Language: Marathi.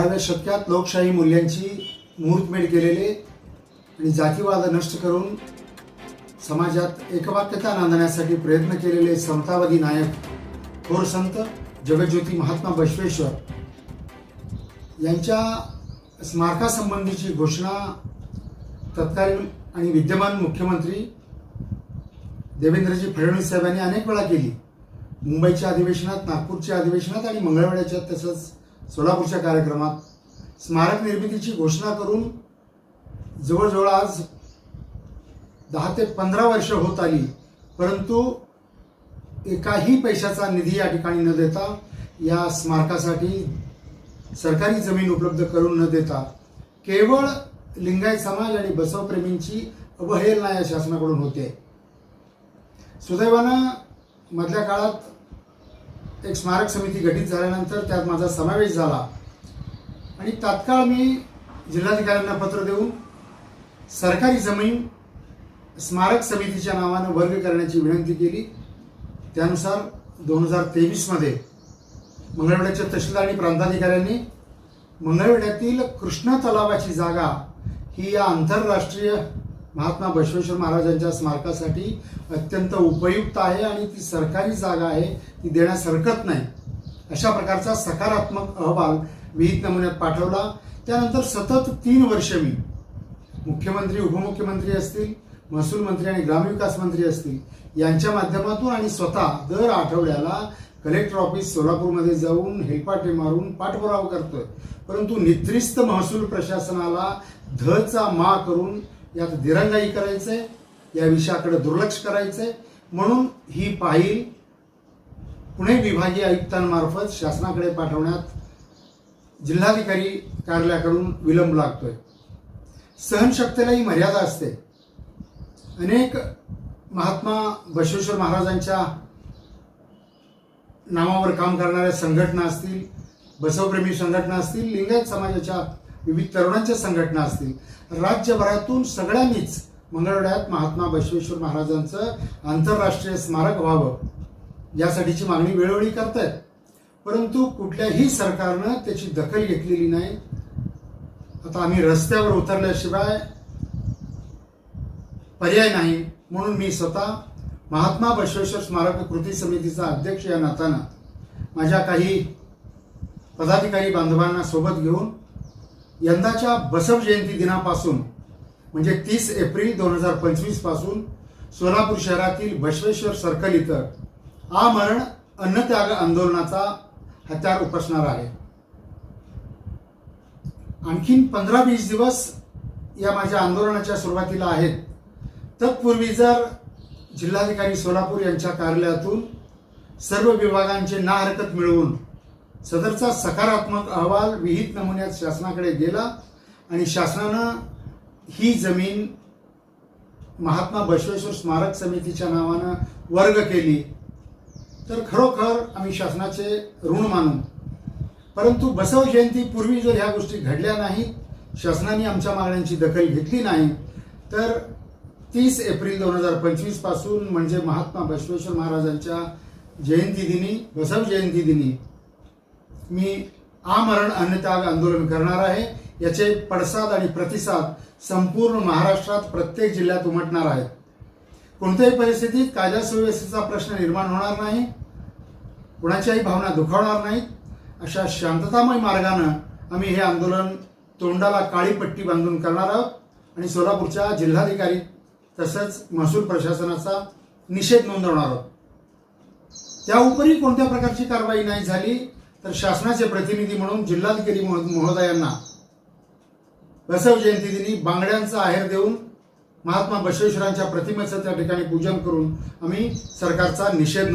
बाराव्या शतकात लोकशाही मूल्यांची मुहूर्तमेढ केलेले आणि जातीवाद नष्ट करून समाजात एकवाक्यता नांदण्यासाठी प्रयत्न केलेले समतावादी नायक थोर संत जगज्योती महात्मा बसवेश्वर यांच्या स्मारकासंबंधीची घोषणा तत्कालीन आणि विद्यमान मुख्यमंत्री देवेंद्रजी फडणवीस साहेबांनी अनेक वेळा केली. मुंबईच्या अधिवेशनात नागपूरच्या अधिवेशनात आणि मंगळवाड्याच्या तसंच सोलापूरच्या कार्यक्रमात स्मारक निर्मितीची घोषणा करून जवळजवळ आज दहा ते पंधरा वर्ष होत आली परंतु एकाही पैशाचा निधी या ठिकाणी न देता या स्मारकासाठी सरकारी जमीन उपलब्ध करून न देता केवळ लिंगायत समाज आणि बसवप्रेमींची अवहेलना या शासनाकडून होते. सुदैवानं मधल्या काळात एक स्मारक समिती गठीत झाल्यानंतर त्यात माझा समावेश झाला. आणि तात्काळ मी जिल्हाधिकाऱ्यांना पत्र देऊन सरकारी जमीन स्मारक समितीच्या नावानं वर्ग करण्याची विनंती केली. त्यानुसार दोन हजार तेवीसमध्ये मंगळवेढ्याच्या तहसीलदार आणि प्रांताधिकाऱ्यांनी मंगळवेढ्यातील कृष्ण तलावाची जागा ही या आंतरराष्ट्रीय महात्मा बसवेश्वर महाराजांच्या स्मारकासाठी अत्यंत उपयुक्त आहे आणि ती सरकारी जागा आहे ती देण्यास हरकत नाही. अशा प्रकारचा सकारात्मक अहवाल विहित नमुन्यात पाठवला. त्यानंतर सतत तीन वर्ष मी मुख्यमंत्री उपमुख्यमंत्री असतील महसूल मंत्री आणि ग्रामविकास मंत्री असतील यांच्या माध्यमातून आणि स्वतः दर आठवड्याला कलेक्टर ऑफिस सोलापूरमध्ये जाऊन हेलपाटे मारून पाठपुरावा करतोय. परंतु निद्रिस्त महसूल प्रशासनाला धचा मा करून यात दिरंगाई करायचंय या विषयाकडे दुर्लक्ष करायचंय. म्हणून ही पाहिल पुणे विभागीय आयुक्तांमार्फत शासनाकडे पाठवण्यात जिल्हाधिकारी कार्यालयाकडून विलंब लागतोय. सहनशक्तीलाही मर्यादा असते. अनेक महात्मा बसवेश्वर महाराजांच्या नावावर काम करणाऱ्या संघटना असतील बसवप्रेमी संघटना असतील लिंगायत समाजाच्या विविध तरुणांच्या संघटना असतील. राज्यभरातून सगळ्यांनीच मंगळवेढ्यात महात्मा बसवेश्वर महाराजांचं आंतरराष्ट्रीय स्मारक व्हावं यासाठीची मागणी वेळोवेळी करतायत. परंतु कुठल्याही सरकारनं त्याची दखल घेतलेली नाही. आता आम्ही रस्त्यावर उतरल्याशिवाय पर्याय नाही म्हणून मी स्वतः महात्मा बसवेश्वर स्मारक कृती समितीचा अध्यक्ष या नात्यानं माझ्या काही पदाधिकारी बांधवांना सोबत घेऊन यंदाच्या बसव जयंती दिनापासून म्हणजे तीस एप्रिल दोन हजार पंचवीसपासून सोलापूर शहरातील बसवेश्वर सर्कल इथं आमरण अन्नत्याग आंदोलनाचा हत्यार उपसणार आहे. आणखीन पंधरा वीस दिवस या माझ्या आंदोलनाच्या सुरुवातीला आहेत. तत्पूर्वी जर जिल्हाधिकारी सोलापूर यांच्या कार्यालयातून सर्व विभागांचे ना हरकत मिळवून सदरचा सकारात्मक अहवाल विहित नमुन्यात शासनाकडे गेला आणि शासनानं ही जमीन महात्मा बसवेश्वर स्मारक समितीच्या नावानं वर्ग केली. तर खरोखर आम्ही शासनाचे ऋण मानू. परंतु बसव जयंतीपूर्वी जर ह्या गोष्टी घडल्या नाहीत शासनाने आमच्या मागण्यांची दखल घेतली नाही तर तीस एप्रिल दोन हजार पंचवीसपासून म्हणजे महात्मा बसवेश्वर महाराजांच्या जयंती दिनी बसव जयंती दिनी मी आमरण अन्नत्याग आंदोलन करणार आहे. याचे पडसाद आणि प्रतिसाद संपूर्ण महाराष्ट्रात प्रत्येक जिल्ह्यात उमटणार आहेत. कोणत्याही परिस्थितीत कायदा सुव्यवस्थेचा प्रश्न निर्माण होणार नाही. कुणाच्याही भावना दुखावणार नाहीत. अशा शांततामय मार्गानं आम्ही हे आंदोलन तोंडाला काळी पट्टी बांधून करणार आहोत. आणि सोलापूरच्या जिल्हाधिकारी तसंच महसूल प्रशासनाचा निषेध नोंदवणार आहोत. त्या उपरी कोणत्या प्रकारची कारवाई नाही झाली तर शासनाचे प्रतिनिधी म्हणून जिल्हाधिकारी महोदयांना बसव जयंती दिनी बांगड्यांचा आहेर देऊन महात्मा बसवेश्वरांच्या प्रतिमेचं त्या ठिकाणी पूजन करून आम्ही सरकारचा निषेध